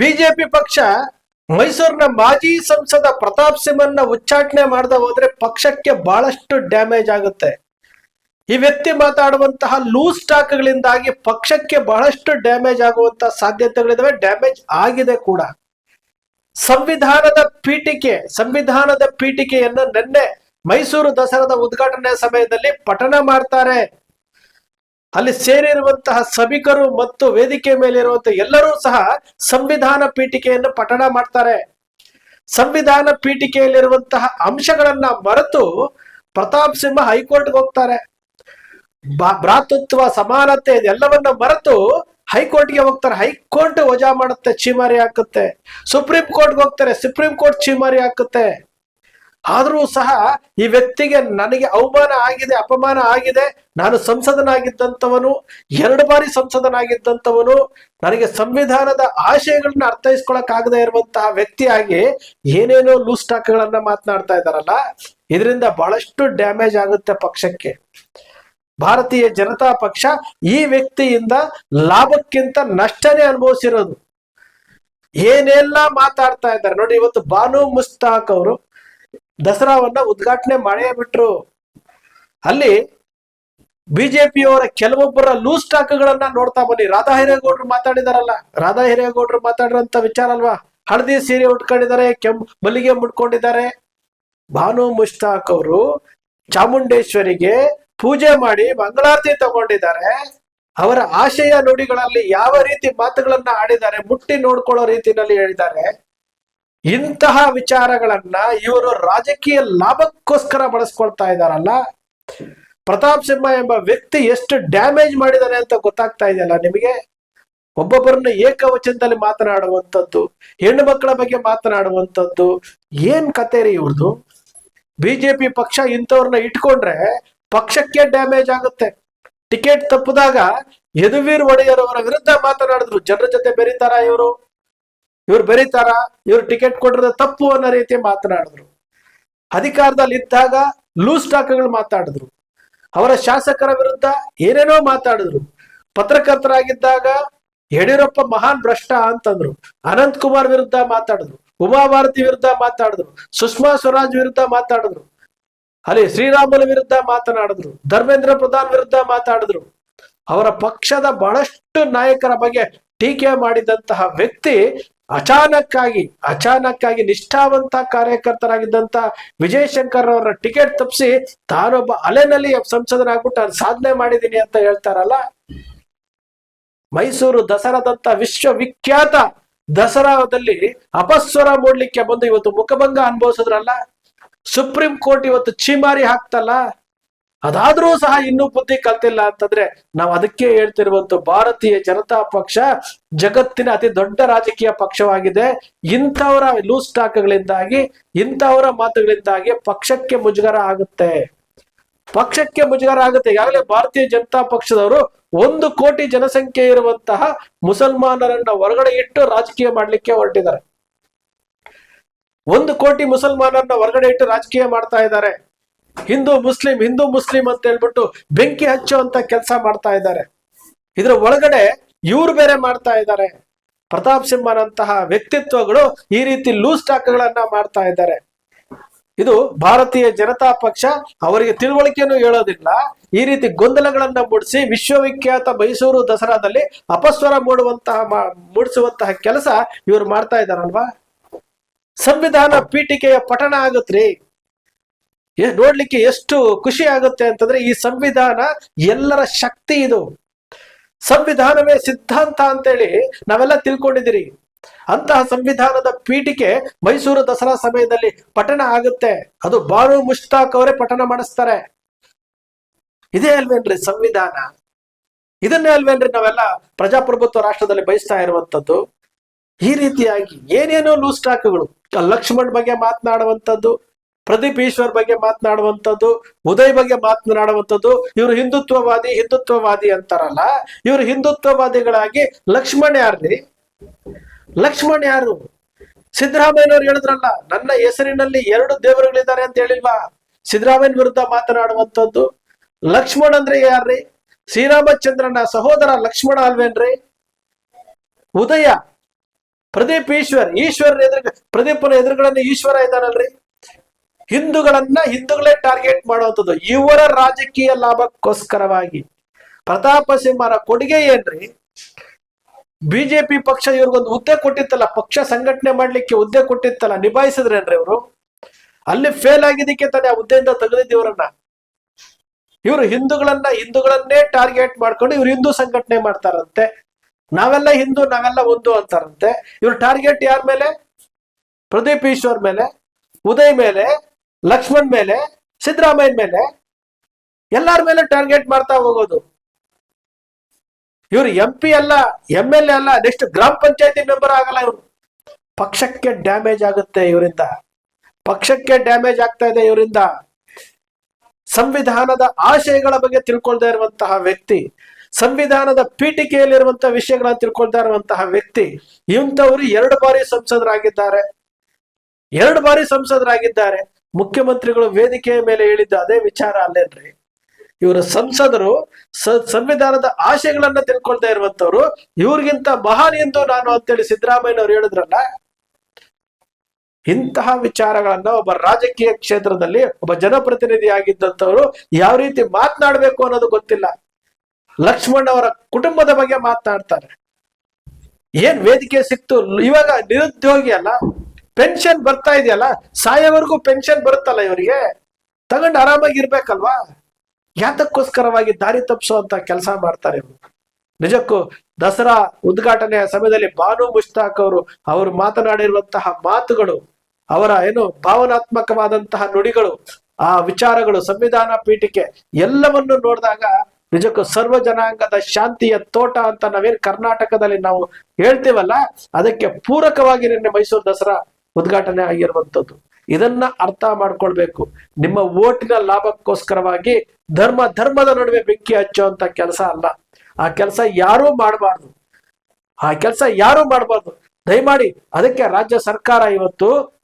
BJP ಪಕ್ಷ ಮೈಸೂರಿನ ಮಾಜಿ ಸಂಸದ ಪ್ರತಾಪ್ ಸಿಂಹನ್ನ ಉಚ್ಚಾಟನೆ ಮಾಡದ ಹೋದ್ರೆ ಪಕ್ಷಕ್ಕೆ ಬಹಳಷ್ಟು ಡ್ಯಾಮೇಜ್ ಆಗುತ್ತೆ. ಈ ವ್ಯಕ್ತಿ ಮಾತಾಡುವಂತಹ ಲೂಸ್ ಟಾಕ್ಗಳಿಂದಾಗಿ ಪಕ್ಷಕ್ಕೆ ಬಹಳಷ್ಟು ಡ್ಯಾಮೇಜ್ ಆಗುವಂತಹ ಸಾಧ್ಯತೆಗಳಿದಾವೆ, ಡ್ಯಾಮೇಜ್ ಆಗಿದೆ ಕೂಡ. ಸಂವಿಧಾನದ ಪೀಠಿಕೆ, ಸಂವಿಧಾನದ ಪೀಠಿಕೆಯನ್ನು ನಿನ್ನೆ ಮೈಸೂರು ದಸರಾದ ಉದ್ಘಾಟನೆ ಸಮಯದಲ್ಲಿ ಪಠಣ ಮಾಡ್ತಾರೆ. ಅಲ್ಲಿ ಸೇರಿರುವಂತಹ ಸಭಿಕರು ಮತ್ತು ವೇದಿಕೆ ಮೇಲೆ ಇರುವಂತಹ ಎಲ್ಲರೂ ಸಹ ಸಂವಿಧಾನ ಪೀಠಿಕೆಯನ್ನು ಪಠಣ ಮಾಡ್ತಾರೆ. ಸಂವಿಧಾನ ಪೀಠಿಕೆಯಲ್ಲಿರುವಂತಹ ಅಂಶಗಳನ್ನ ಮರೆತು ಪ್ರತಾಪ್ ಸಿಂಹ ಹೈಕೋರ್ಟ್ಗೆ ಹೋಗ್ತಾರೆ. ಭ್ರಾತೃತ್ವ, ಸಮಾನತೆ ಇದೆಲ್ಲವನ್ನ ಮರೆತು ಹೈಕೋರ್ಟ್ಗೆ ಹೋಗ್ತಾರೆ. ಹೈಕೋರ್ಟ್ ವಜಾ ಮಾಡುತ್ತೆ ಚೀಮಾರಿ ಹಾಕುತ್ತೆ. ಸುಪ್ರೀಂ ಕೋರ್ಟ್ಗೆ ಹೋಗ್ತಾರೆ, ಸುಪ್ರೀಂ ಕೋರ್ಟ್ ಚೀಮಾರಿ ಹಾಕುತ್ತೆ. ಆದರೂ ಸಹ ಈ ವ್ಯಕ್ತಿಗೆ ನನಗೆ ಅವಮಾನ ಆಗಿದೆ, ಅಪಮಾನ ಆಗಿದೆ. ನಾನು ಸಂಸದನಾಗಿದ್ದಂಥವನು, ಎರಡು ಬಾರಿ ಸಂಸದನಾಗಿದ್ದಂಥವನು, ನನಗೆ ಸಂವಿಧಾನದ ಆಶಯಗಳನ್ನ ಅರ್ಥೈಸ್ಕೊಳಕ್ ಆಗದೆ ಇರುವಂತಹ ವ್ಯಕ್ತಿಯಾಗಿ ಏನೇನೋ ಲೂಸ್ ಟಾಕ್ಗಳನ್ನ ಮಾತನಾಡ್ತಾ ಇದ್ದಾರಲ್ಲ, ಇದರಿಂದ ಬಹಳಷ್ಟು ಡ್ಯಾಮೇಜ್ ಆಗುತ್ತೆ ಪಕ್ಷಕ್ಕೆ. ಭಾರತೀಯ ಜನತಾ ಪಕ್ಷ ಈ ವ್ಯಕ್ತಿಯಿಂದ ಲಾಭಕ್ಕಿಂತ ನಷ್ಟನೇ ಅನುಭವಿಸಿರೋದು. ಏನೆಲ್ಲ ಮಾತಾಡ್ತಾ ಇದ್ದಾರೆ. ನೋಡಿ, ಇವತ್ತು ಬಾನು ಮುಸ್ತಾಕ್ ಅವರು ದಸರಾವನ್ನ ಉದ್ಘಾಟನೆ ಮಾಡೇ ಬಿಟ್ರು. ಅಲ್ಲಿ ಬಿಜೆಪಿಯವರ ಕೆಲವೊಬ್ಬರ ಲೂಸ್ ಟಾಕ್ಗಳನ್ನ ನೋಡ್ತಾ ಬನ್ನಿ. ರಾಧಾ ಹಿರೇಗೌಡರು ಮಾತಾಡಿದಾರಲ್ಲ. ರಾಧಾ ಹಿರೇಗೌಡರು ಮಾತಾಡ್ರಂತ ವಿಚಾರ ಅಲ್ವಾ? ಹಳದಿ ಸೀರೆ ಉಟ್ಕೊಂಡಿದ್ದಾರೆ, ಕೆಂ, ಮಲ್ಲಿಗೆ ಮುಟ್ಕೊಂಡಿದ್ದಾರೆ. ಭಾನು ಮುಷ್ತಾಕ್ ಅವರು ಚಾಮುಂಡೇಶ್ವರಿಗೆ ಪೂಜೆ ಮಾಡಿ ಮಂಗಳಾರತಿ ತಗೊಂಡಿದ್ದಾರೆ. ಅವರ ಆಶಯ ನುಡಿಗಳಲ್ಲಿ ಯಾವ ರೀತಿ ಮಾತುಗಳನ್ನ ಆಡಿದ್ದಾರೆ, ಮುಟ್ಟಿ ನೋಡ್ಕೊಳ್ಳೋ ರೀತಿನಲ್ಲಿ ಹೇಳಿದ್ದಾರೆ. ಇಂತಹ ವಿಚಾರಗಳನ್ನ ಇವರು ರಾಜಕೀಯ ಲಾಭಕ್ಕೋಸ್ಕರ ಬಳಸ್ಕೊಳ್ತಾ ಇದ್ದಾರಲ್ಲ ಪ್ರತಾಪ್ ಸಿಂಹ ಎಂಬ ವ್ಯಕ್ತಿ ಎಷ್ಟು ಡ್ಯಾಮೇಜ್ ಮಾಡಿದಾನೆ ಅಂತ ಗೊತ್ತಾಗ್ತಾ ಇದೆಯಲ್ಲ ನಿಮಗೆ? ಒಬ್ಬೊಬ್ಬರನ್ನ ಏಕವಚನದಲ್ಲಿ ಮಾತನಾಡುವಂಥದ್ದು, ಹೆಣ್ಣು ಮಕ್ಕಳ ಬಗ್ಗೆ ಮಾತನಾಡುವಂಥದ್ದು, ಏನ್ ಕತೆ ರೀ ಇವ್ರದ್ದು ಬಿಜೆಪಿ ಪಕ್ಷ ಇಂಥವ್ರನ್ನ ಇಟ್ಕೊಂಡ್ರೆ ಪಕ್ಷಕ್ಕೆ ಡ್ಯಾಮೇಜ್ ಆಗುತ್ತೆ. ಟಿಕೆಟ್ ತಪ್ಪಿದಾಗ ಯದುವೀರ್ ಒಡೆಯರ್ ಅವರ ವಿರುದ್ಧ ಮಾತನಾಡಿದ್ರು. ಜನರ ಜೊತೆ ಬೆರೀತಾರ ಇವರು? ಇವ್ರು ಬರೀತಾರ, ಇವ್ರು ಟಿಕೆಟ್ ಕೊಟ್ಟಿರೋದು ತಪ್ಪು ಅನ್ನೋ ರೀತಿ ಮಾತನಾಡಿದ್ರು. ಅಧಿಕಾರದಲ್ಲಿ ಇದ್ದಾಗ ಲೂಸ್ ಟಾಕ್ಗಳು ಮಾತಾಡಿದ್ರು. ಅವರ ಶಾಸಕರ ವಿರುದ್ಧ ಏನೇನೋ ಮಾತಾಡಿದ್ರು. ಪತ್ರಕರ್ತರಾಗಿದ್ದಾಗ ಯಡಿಯೂರಪ್ಪ ಮಹಾನ್ ಭ್ರಷ್ಟ ಅಂತಂದ್ರು. ಅನಂತ್ ಕುಮಾರ್ ವಿರುದ್ಧ ಮಾತಾಡಿದ್ರು. ಉಮಾಭಾರತಿ ವಿರುದ್ಧ ಮಾತಾಡಿದ್ರು. ಸುಷ್ಮಾ ಸ್ವರಾಜ್ ವಿರುದ್ಧ ಮಾತಾಡಿದ್ರು. ಅಲ್ಲಿ ಶ್ರೀರಾಮುಲು ವಿರುದ್ಧ ಮಾತನಾಡಿದ್ರು. ಧರ್ಮೇಂದ್ರ ಪ್ರಧಾನ್ ವಿರುದ್ಧ ಮಾತಾಡಿದ್ರು. ಅವರ ಪಕ್ಷದ ಬಹಳಷ್ಟು ನಾಯಕರ ಬಗ್ಗೆ ಟೀಕೆ ಮಾಡಿದಂತಹ ವ್ಯಕ್ತಿ ಅಚಾನಕ್ಕಾಗಿ ಅಚಾನಕ್ಕಾಗಿ ನಿಷ್ಠಾವಂತ ಕಾರ್ಯಕರ್ತರಾಗಿದ್ದಂತ ವಿಜಯ್ ಶಂಕರ್ ಅವರ ಟಿಕೆಟ್ ತಪ್ಪಿಸಿ ತಾನೊಬ್ಬ ಅಲೆನಲ್ಲಿ ಸಂಸದರಾಗ್ಬಿಟ್ಟು ಅದು ಸಾಧನೆ ಮಾಡಿದ್ದೀನಿ ಅಂತ ಹೇಳ್ತಾರಲ್ಲ? ಮೈಸೂರು ದಸರಾದಂತ ವಿಶ್ವವಿಖ್ಯಾತ ದಸರಾದಲ್ಲಿ ಅಪಸ್ವರ ಮೂಡ್ಲಿಕ್ಕೆ ಬಂದು ಇವತ್ತು ಮುಖಭಂಗ ಅನುಭವಿಸಿದ್ರಲ್ಲ? ಸುಪ್ರೀಂ ಕೋರ್ಟ್ ಇವತ್ತು ಚೀಮಾರಿ ಹಾಕ್ತಲ್ಲ? ಅದಾದ್ರೂ ಸಹ ಇನ್ನೂ ಬುದ್ಧಿ ಕಲ್ತಿಲ್ಲ ಅಂತಂದ್ರೆ ನಾವು ಅದಕ್ಕೆ ಹೇಳ್ತಿರುವಂತ ಭಾರತೀಯ ಜನತಾ ಪಕ್ಷ ಜಗತ್ತಿನ ಅತಿ ದೊಡ್ಡ ರಾಜಕೀಯ ಪಕ್ಷವಾಗಿದೆ. ಇಂಥವರ ಲೂಸ್ ಟಾಕ್ಗಳಿಂದಾಗಿ ಇಂಥವರ ಮಾತುಗಳಿಂದಾಗಿ ಪಕ್ಷಕ್ಕೆ ಮುಜುಗರ ಆಗುತ್ತೆ. ಪಕ್ಷಕ್ಕೆ ಮುಜುಗರ ಆಗುತ್ತೆ. ಈಗಾಗಲೇ ಭಾರತೀಯ ಜನತಾ ಪಕ್ಷದವರು ಒಂದು ಕೋಟಿ ಜನಸಂಖ್ಯೆ ಇರುವಂತಹ ಮುಸಲ್ಮಾನರನ್ನ ಹೊರಗಡೆ ಇಟ್ಟು ರಾಜಕೀಯ ಮಾಡ್ಲಿಕ್ಕೆ ಹೊರಟಿದ್ದಾರೆ. ಒಂದು ಕೋಟಿ ಮುಸಲ್ಮಾನರನ್ನ ಹೊರಗಡೆ ಇಟ್ಟು ರಾಜಕೀಯ ಮಾಡ್ತಾ ಇದ್ದಾರೆ. ಹಿಂದೂ ಮುಸ್ಲಿಂ ಹಿಂದೂ ಮುಸ್ಲಿಂ ಅಂತ ಹೇಳ್ಬಿಟ್ಟು ಬೆಂಕಿ ಹಚ್ಚುವಂತ ಕೆಲಸ ಮಾಡ್ತಾ ಇದ್ದಾರೆ. ಇದ್ರ ಒಳಗಡೆ ಇವ್ರು ಬೇರೆ ಮಾಡ್ತಾ ಇದ್ದಾರೆ. ಪ್ರತಾಪ್ ಸಿಂಹನಂತಹ ವ್ಯಕ್ತಿತ್ವಗಳು ಈ ರೀತಿ ಲೂಸ್ ಟಾಕ್ಗಳನ್ನ ಮಾಡ್ತಾ ಇದ್ದಾರೆ. ಇದು ಭಾರತೀಯ ಜನತಾ ಪಕ್ಷ ಅವರಿಗೆ ತಿಳುವಳಿಕೆಯನ್ನು ಹೇಳೋದಿಲ್ಲ. ಈ ರೀತಿ ಗೊಂದಲಗಳನ್ನ ಮೂಡಿಸಿ ವಿಶ್ವವಿಖ್ಯಾತ ಮೈಸೂರು ದಸರಾದಲ್ಲಿ ಅಪಸ್ವರ ಮೂಡುವಂತಹ ಮೂಡಿಸುವಂತಹ ಕೆಲಸ ಇವರು ಮಾಡ್ತಾ ಇದ್ದಾರಲ್ವಾ? ಸಂವಿಧಾನ ಪೀಠಿಕೆಯ ಪಠಣ ಎ- ನೋಡ್ಲಿಕ್ಕೆ ಎಷ್ಟು ಖುಷಿ ಆಗುತ್ತೆ ಅಂತಂದ್ರೆ ಈ ಸಂವಿಧಾನ ಎಲ್ಲರ ಶಕ್ತಿ ಇದು. ಸಂವಿಧಾನವೇ ಸಿದ್ಧಾಂತ ಅಂತೇಳಿ ನಾವೆಲ್ಲ ತಿಳ್ಕೊಂಡಿದ್ದೀರಿ. ಅಂತಹ ಸಂವಿಧಾನದ ಪೀಠಿಕೆ ಮೈಸೂರು ದಸರಾ ಸಮಯದಲ್ಲಿ ಪಠಣ ಆಗುತ್ತೆ. ಅದು ಬಾರು ಮುಷ್ತಾಕ್ ಅವರೇ ಪಠಣ ಮಾಡಿಸ್ತಾರೆ. ಇದೇ ಅಲ್ವೇನ್ರಿ ಸಂವಿಧಾನ? ಇದನ್ನೇ ಅಲ್ವೇನ್ರಿ ನಾವೆಲ್ಲ ಪ್ರಜಾಪ್ರಭುತ್ವ ರಾಷ್ಟ್ರದಲ್ಲಿ ಬಯಸ್ತಾ ಇರುವಂತದ್ದು ಈ ರೀತಿಯಾಗಿ ಏನೇನೋ ಲೂಸ್ ಟಾಕ್ಗಳು. ಲಕ್ಷ್ಮಣ್ ಬಗ್ಗೆ ಮಾತನಾಡುವಂಥದ್ದು. ಪ್ರದೀಪ್ ಈಶ್ವರ್ ಬಗ್ಗೆ ಮಾತನಾಡುವಂಥದ್ದು, ಉದಯ್ ಬಗ್ಗೆ ಮಾತನಾಡುವಂಥದ್ದು, ಇವರು ಹಿಂದುತ್ವವಾದಿ ಹಿಂದುತ್ವವಾದಿ ಅಂತಾರಲ್ಲ, ಇವರು ಹಿಂದುತ್ವವಾದಿಗಳಾಗಿ ಲಕ್ಷ್ಮಣ್ ಯಾರ್ರಿ? ಲಕ್ಷ್ಮಣ್ ಯಾರು? ಸಿದ್ದರಾಮಯ್ಯನವ್ರು ಹೇಳಿದ್ರಲ್ಲ, ನನ್ನ ಹೆಸರಿನಲ್ಲಿ ಎರಡು ದೇವರುಗಳಿದ್ದಾರೆ ಅಂತ ಹೇಳಿಲ್ವಾ? ಸಿದ್ದರಾಮಯ್ಯ ವಿರುದ್ಧ ಮಾತನಾಡುವಂಥದ್ದು, ಲಕ್ಷ್ಮಣ್ ಅಂದ್ರೆ ಯಾರ್ರಿ? ಶ್ರೀರಾಮಚಂದ್ರನ ಸಹೋದರ ಲಕ್ಷ್ಮಣ ಅಲ್ವೇನ್ರಿ? ಉದಯ, ಪ್ರದೀಪ್ ಈಶ್ವರ್ ಈಶ್ವರ್ ಎದುರು ಪ್ರದೀಪನ ಎದುರುಗಳಲ್ಲಿ ಈಶ್ವರ ಇದ್ದಾನಲ್ರಿ? ಹಿಂದೂಗಳನ್ನ ಹಿಂದೂಗಳೇ ಟಾರ್ಗೆಟ್ ಮಾಡುವಂಥದ್ದು. ಇವರ ರಾಜಕೀಯ ಲಾಭಕ್ಕೋಸ್ಕರವಾಗಿ. ಪ್ರತಾಪ ಸಿಂಹರ ಕೊಡುಗೆ ಏನ್ರಿ? ಬಿಜೆಪಿ ಪಕ್ಷ ಇವ್ರಿಗೊಂದು ಹುದ್ದೆ ಕೊಟ್ಟಿತ್ತಲ್ಲ, ಪಕ್ಷ ಸಂಘಟನೆ ಮಾಡ್ಲಿಕ್ಕೆ ಹುದ್ದೆ ಕೊಟ್ಟಿತ್ತಲ್ಲ, ನಿಭಾಯಿಸಿದ್ರೇನ್ರಿ ಇವರು? ಅಲ್ಲಿ ಫೇಲ್ ಆಗಿದ್ದಕ್ಕೆ ತಾನೇ ಆ ಹುದ್ದೆಯಿಂದ ತೆಗೆದಿದ್ದು ಇವರನ್ನ. ಇವರು ಹಿಂದೂಗಳನ್ನ ಹಿಂದೂಗಳನ್ನೇ ಟಾರ್ಗೆಟ್ ಮಾಡ್ಕೊಂಡು ಇವ್ರು ಹಿಂದೂ ಸಂಘಟನೆ ಮಾಡ್ತಾರಂತೆ. ನಾವೆಲ್ಲ ಹಿಂದೂ, ನಾವೆಲ್ಲ ಒಂದು ಅಂತಾರಂತೆ. ಇವ್ರ ಟಾರ್ಗೆಟ್ ಯಾರ ಮೇಲೆ? ಪ್ರದೀಪ್ ಈಶ್ವರ್ ಮೇಲೆ, ಉದಯ್ ಮೇಲೆ ಲಕ್ಷ್ಮಣ್ ಮೇಲೆ, ಸಿದ್ದರಾಮಯ್ಯ ಮೇಲೆ, ಎಲ್ಲಾರ ಮೇಲೆ ಟಾರ್ಗೆಟ್ ಮಾಡ್ತಾ ಹೋಗೋದು. ಇವ್ರು ಎಂ ಪಿ ಅಲ್ಲ ಎಂ ಎಲ್ ಎ ಅಲ್ಲ ನೆಕ್ಸ್ಟ್ ಗ್ರಾಮ ಪಂಚಾಯತಿ ಮೆಂಬರ್ ಆಗಲ್ಲ ಇವರು. ಪಕ್ಷಕ್ಕೆ ಡ್ಯಾಮೇಜ್ ಆಗುತ್ತೆ ಇವರಿಂದ. ಪಕ್ಷಕ್ಕೆ ಡ್ಯಾಮೇಜ್ ಆಗ್ತಾ ಇದೆ ಇವರಿಂದ. ಸಂವಿಧಾನದ ಆಶಯಗಳ ಬಗ್ಗೆ ತಿಳ್ಕೊಳ್ತಾ ಇರುವಂತಹ ವ್ಯಕ್ತಿ, ಸಂವಿಧಾನದ ಪೀಠಿಕೆಯಲ್ಲಿರುವಂತಹ ವಿಷಯಗಳನ್ನ ತಿಳ್ಕೊಳ್ತಾ ಇರುವಂತಹ ವ್ಯಕ್ತಿ, ಇಂಥವ್ರು ಎರಡು ಬಾರಿ ಸಂಸದರಾಗಿದ್ದಾರೆ. ಎರಡು ಬಾರಿ ಸಂಸದರಾಗಿದ್ದಾರೆ. ಮುಖ್ಯಮಂತ್ರಿಗಳು ವೇದಿಕೆಯ ಮೇಲೆ ಹೇಳಿದ್ದ ಅದೇ ವಿಚಾರ ಅಲ್ಲೇನ್ರಿ? ಇವರ ಸಂಸದರು ಸಂವಿಧಾನದ ಆಶಯಗಳನ್ನ ತಿಳ್ಕೊಳ್ತಾ ಇರುವಂತವ್ರು ಇವ್ರಿಗಿಂತ ಮಹಾನ್ ಎಂದು ನಾನು ಅಂತೇಳಿ ಸಿದ್ದರಾಮಯ್ಯನವ್ರು ಹೇಳಿದ್ರಲ್ಲ, ಇಂತಹ ವಿಚಾರಗಳನ್ನ ಒಬ್ಬ ರಾಜಕೀಯ ಕ್ಷೇತ್ರದಲ್ಲಿ ಒಬ್ಬ ಜನಪ್ರತಿನಿಧಿ ಆಗಿದ್ದಂಥವ್ರು ಯಾವ ರೀತಿ ಮಾತನಾಡಬೇಕು ಅನ್ನೋದು ಗೊತ್ತಿಲ್ಲ. ಲಕ್ಷ್ಮಣ್ ಅವರ ಕುಟುಂಬದ ಬಗ್ಗೆ ಮಾತನಾಡ್ತಾರೆ. ಏನ್ ವೇದಿಕೆ ಸಿಕ್ತು? ಇವಾಗ ನಿರುದ್ಯೋಗಿ ಅಲ್ಲ. ಪೆನ್ಷನ್ ಬರ್ತಾ ಇದೆಯಲ್ಲ, ಸಾಯೋವರೆಗೂ ಪೆನ್ಷನ್ ಬರುತ್ತಲ್ಲ ಇವರಿಗೆ? ತಗೊಂಡು ಆರಾಮಾಗಿ ಇರ್ಬೇಕಲ್ವಾ? ಯಾತಕ್ಕೋಸ್ಕರವಾಗಿ ದಾರಿ ತಪ್ಪಿಸುವಂತ ಕೆಲಸ ಮಾಡ್ತಾರೆ ಇವರು. ನಿಜಕ್ಕೂ ದಸರಾ ಉದ್ಘಾಟನೆಯ ಸಮಯದಲ್ಲಿ ಬಾನು ಮುಷ್ತಾಕ್ ಅವರು ಅವರು ಮಾತನಾಡಿರುವಂತಹ ಮಾತುಗಳು, ಅವರ ಏನು ಭಾವನಾತ್ಮಕವಾದಂತಹ ನುಡಿಗಳು, ಆ ವಿಚಾರಗಳು, ಸಂವಿಧಾನ ಪೀಠಿಕೆ ಎಲ್ಲವನ್ನು ನೋಡಿದಾಗ ನಿಜಕ್ಕೂ ಸರ್ವ ಜನಾಂಗದ ಶಾಂತಿಯ ತೋಟ ಅಂತ ನಾವೇನ್ ಕರ್ನಾಟಕದಲ್ಲಿ ನಾವು ಹೇಳ್ತೀವಲ್ಲ, ಅದಕ್ಕೆ ಪೂರಕವಾಗಿ ನಿನ್ನೆ ಮೈಸೂರು ದಸರಾ ಉದ್ಘಾಟನೆ ಆಗಿರುವಂಥದ್ದು. ಇದನ್ನ ಅರ್ಥ ಮಾಡ್ಕೊಳ್ಬೇಕು. ನಿಮ್ಮ ಓಟಿನ ಲಾಭಕ್ಕೋಸ್ಕರವಾಗಿ ಧರ್ಮ, ಧರ್ಮದ ನಡುವೆ ಬೆಂಕಿ ಹಚ್ಚುವಂತ ಕೆಲಸ ಅಲ್ಲ. ಆ ಕೆಲಸ ಯಾರೂ ಮಾಡಬಾರ್ದು. ಆ ಕೆಲಸ ಯಾರೂ ಮಾಡಬಾರ್ದು. ದಯಮಾಡಿ ಅದಕ್ಕೆ ರಾಜ್ಯ ಸರ್ಕಾರ ಇವತ್ತು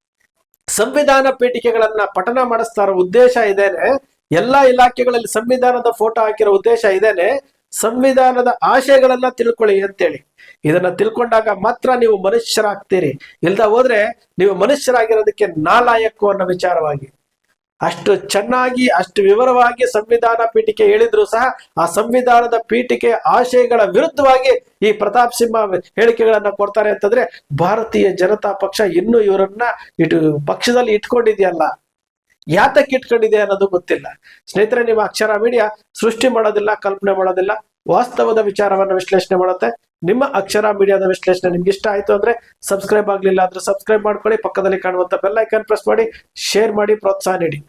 ಸಂವಿಧಾನ ಪೀಠಿಕೆಗಳನ್ನ ಪಠನ ಮಾಡಿಸ್ತಾರ ಉದ್ದೇಶ ಇದೇನೆ. ಎಲ್ಲಾ ಇಲಾಖೆಗಳಲ್ಲಿ ಸಂವಿಧಾನದ ಫೋಟೋ ಹಾಕಿರೋ ಉದ್ದೇಶ ಇದೇನೆ. ಸಂವಿಧಾನದ ಆಶಯಗಳನ್ನ ತಿಳ್ಕೊಳ್ಳಿ ಅಂತೇಳಿ. ಇದನ್ನ ತಿಳ್ಕೊಂಡಾಗ ಮಾತ್ರ ನೀವು ಮನುಷ್ಯರಾಗ್ತೀರಿ. ಇಲ್ದ ಹೋದ್ರೆ ನೀವು ಮನುಷ್ಯರಾಗಿರೋದಕ್ಕೆ ನಾಲಾಯಕು ಅನ್ನೋ ವಿಚಾರವಾಗಿ. ಅಷ್ಟು ಚೆನ್ನಾಗಿ, ಅಷ್ಟು ವಿವರವಾಗಿ ಸಂವಿಧಾನ ಪೀಠಿಕೆ ಹೇಳಿದ್ರು ಸಹ ಆ ಸಂವಿಧಾನದ ಪೀಠಿಕೆ ಆಶಯಗಳ ವಿರುದ್ಧವಾಗಿ ಈ ಪ್ರತಾಪ್ ಸಿಂಹ ಹೇಳಿಕೆಗಳನ್ನ ಕೊಡ್ತಾರೆ ಅಂತಂದ್ರೆ ಭಾರತೀಯ ಜನತಾ ಪಕ್ಷ ಇನ್ನೂ ಇವರನ್ನ ಇಟ್ಟು ಪಕ್ಷದಲ್ಲಿ ಇಟ್ಕೊಂಡಿದೆಯಲ್ಲ. ಯಾತಕ್ಕೆ ಇಟ್ಕೊಂಡಿದೆ ಅನ್ನೋದು ಗೊತ್ತಿಲ್ಲ. ಸ್ನೇಹಿತರೆ ನಿಮ್ಮ ಅಕ್ಷರ ಮೀಡಿಯಾ ಸೃಷ್ಟಿ ಮಾಡೋದಿಲ್ಲ, ಕಲ್ಪನೆ ಮಾಡೋದಿಲ್ಲ, ವಾಸ್ತವದ ವಿಚಾರವನ್ನ ವಿಶ್ಲೇಷಣೆ ಮಾಡುತ್ತೆ. ನಿಮ್ಮ ಅಕ್ಷರ ಮೀಡಿಯಾದ ವಿಶ್ಲೇಷಣೆ ನಿಮ್ಗೆ ಇಷ್ಟ ಆಯ್ತು ಅಂದ್ರೆ ಸಬ್ಸ್ಕ್ರೈಬ್ ಆಗ್ಲಿಲ್ಲ ಅಂದ್ರೆ ಸಬ್ಸ್ಕ್ರೈಬ್ ಮಾಡ್ಕೊಳ್ಳಿ, ಪಕ್ಕದಲ್ಲಿ ಕಾಣುವಂತ ಬೆಲ್ ಐಕಾನ್ ಪ್ರೆಸ್ ಮಾಡಿ ಶೇರ್ ಮಾಡಿ, ಪ್ರೋತ್ಸಾಹ ನೀಡಿ.